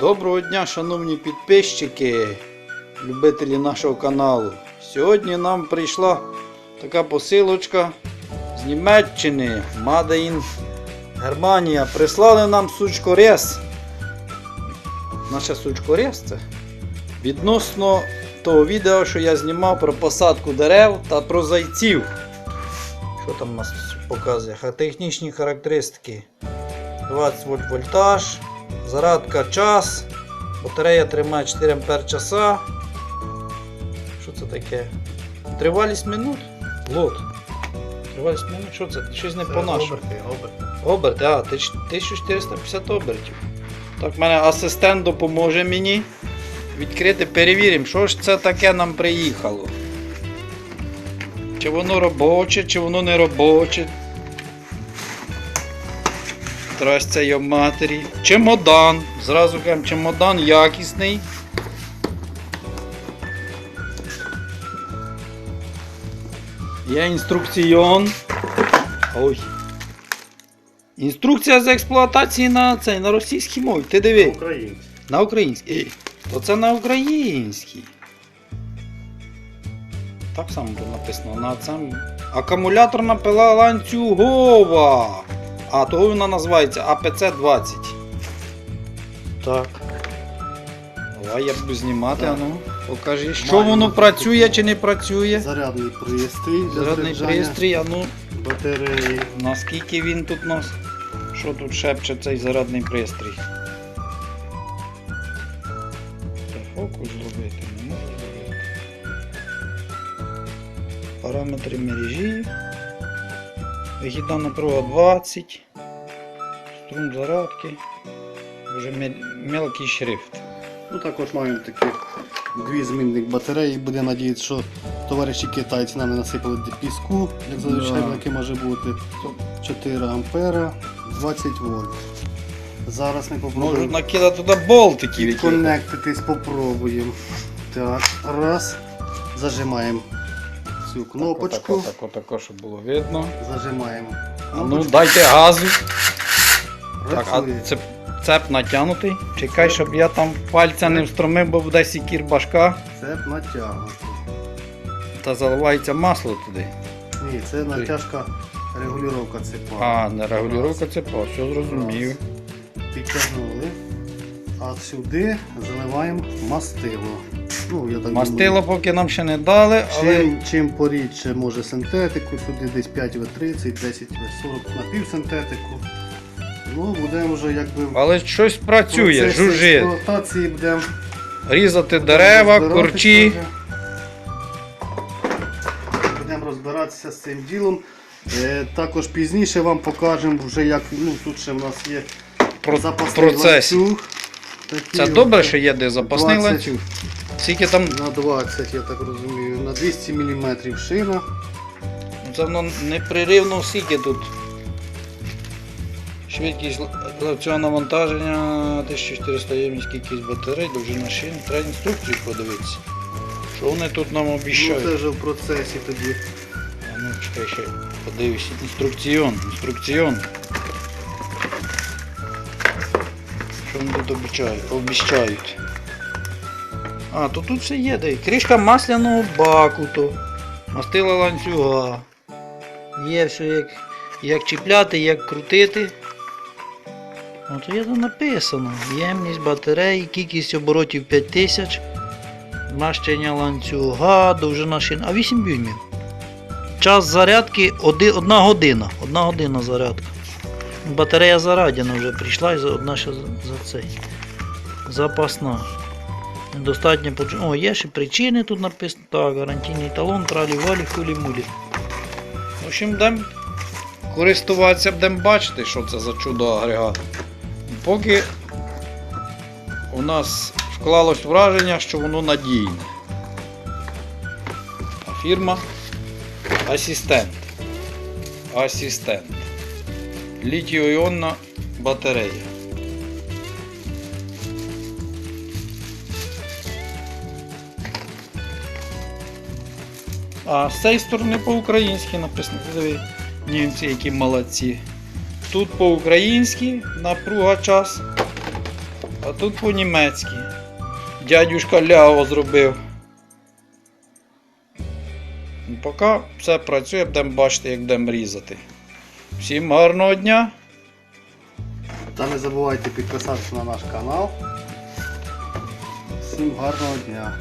Доброго дня, шановні підписчики, любителі нашого каналу. Сьогодні нам прийшла така посилочка з Німеччини, Made in Германія. Прислали нам сучкорез. Наше сучкорез це відносно того відео, що я знімав про посадку дерев та про зайців. Що там у нас показує? Технічні характеристики. 20 вольт вольтаж, зарядка час, батарея тримає 4 ампер часа. Що це таке? Тривалість минут? Лот. Тривалість минут, що це? Щось не по нашому. Оберти, а, ти ж- 1450 обертів. Так, в мене асистент допоможе мені відкрити, перевіримо, що ж це таке нам приїхало. Чи воно робоче, чи воно не робоче. Трасться його матері. Чемодан. Зразу кажемо, чемодан якісний. Є інструкціон. Ой. Інструкція з експлуатації на цей, на російській мові. Ти диви. Українці. На українській. Оце на українській. Так само тут написано. На цьому. Акумуляторна пила ланцюгова. А, того вона називається АПЦ-20. Так. Давай я буду знімати, а ну. Покажи, що Маємо воно працює чи не працює. Зарядний пристрій для Зарядний пристрій, а ну. батареї. Наскільки він тут у нас? Що тут шепче цей зарядний пристрій? Фокус зробити не можу зробити. Параметри мережі. Вихідна напруга 20. Струм зарядки. Вже мел- мелкий шрифт. Ну також маємо такі дві змінних батареї. Буде надіятися, що товариші китайці нам не насипали піску, як зазвичай Да. таке може бути. 4 ампера, 20 вольт. Зараз ми попробуємо накидати туди болтиків. які- коннектитись, попробуємо. Так, раз. Зажимаємо цю кнопочку. Так, отако, отако, щоб було видно. Зажимаємо. А ну дайте газу. Так, а Працює. цеп, натягнутий. Чекай, щоб я там пальця не встромив, бо буде сікір башка. Цеп натягнутий. Та заливається масло туди. Ні, це натяжка регулювання цепа. А, не регулювання цепа, все зрозумів. Підтягнули. А сюди заливаємо мастило. Ну, я так Мастило поки нам ще не дали, але Чим, чим порідше може синтетику, сюди десь 5В30, 10В40 на пів синтетику. Ну, будемо вже якби в але щось працює, процесі жужжить. експлуатації будемо Різати дерева, розбиратися корчі. вже. Будемо розбиратися з цим ділом. Е, також пізніше вам покажемо вже як ну, тут ще в нас є Про, запасний процес. ланцюг. Такий Це от, добре, що є де запасний 20. ланцюг. Скільки там, На 20, я так розумію, на 200 мм шина. це воно непреривно скільки тут. Швидкість л- цього навантаження 1400 ємність кількість батарей, довжина шин. Треба інструкцію подивитися. Що вони тут нам Ну, обіщають? це вже в процесі тоді. А ну чекай ще подивись. Інструкціон, інструкціон. Що вони тут обіцяють? обіщають? А, то тут все є, де. Кришка масляного баку, то. Мастила ланцюга. Є все як, як чіпляти, як крутити. От є тут написано. Ємність батареї, кількість оборотів 5000. Мащення ланцюга, довжина шин. А 8 дюймів. Час зарядки 1 година. Одна година зарядка. Батарея зарадяна вже прийшла і одна ще за цей. Запасна. Недостатньо поч... О, є ще причини тут написано. Так, гарантійний талон, тралі валі, хулі мулі. В общем, будемо користуватися, будемо бачити, що це за чудо агрегат. Поки у нас вклалось враження, що воно надійне. А фірма Асистент. Асистент. Літіо-іонна батарея. А з цієї сторони по-українськи написано. Диви, німці, які молодці. Тут по-українськи напруга час. А тут по-німецьки. Дядюшка Ляо зробив. Ну, Поки все працює, будемо бачити, як будемо різати. Всім гарного дня! Та не забувайте підписатися на наш канал. Всім гарного дня.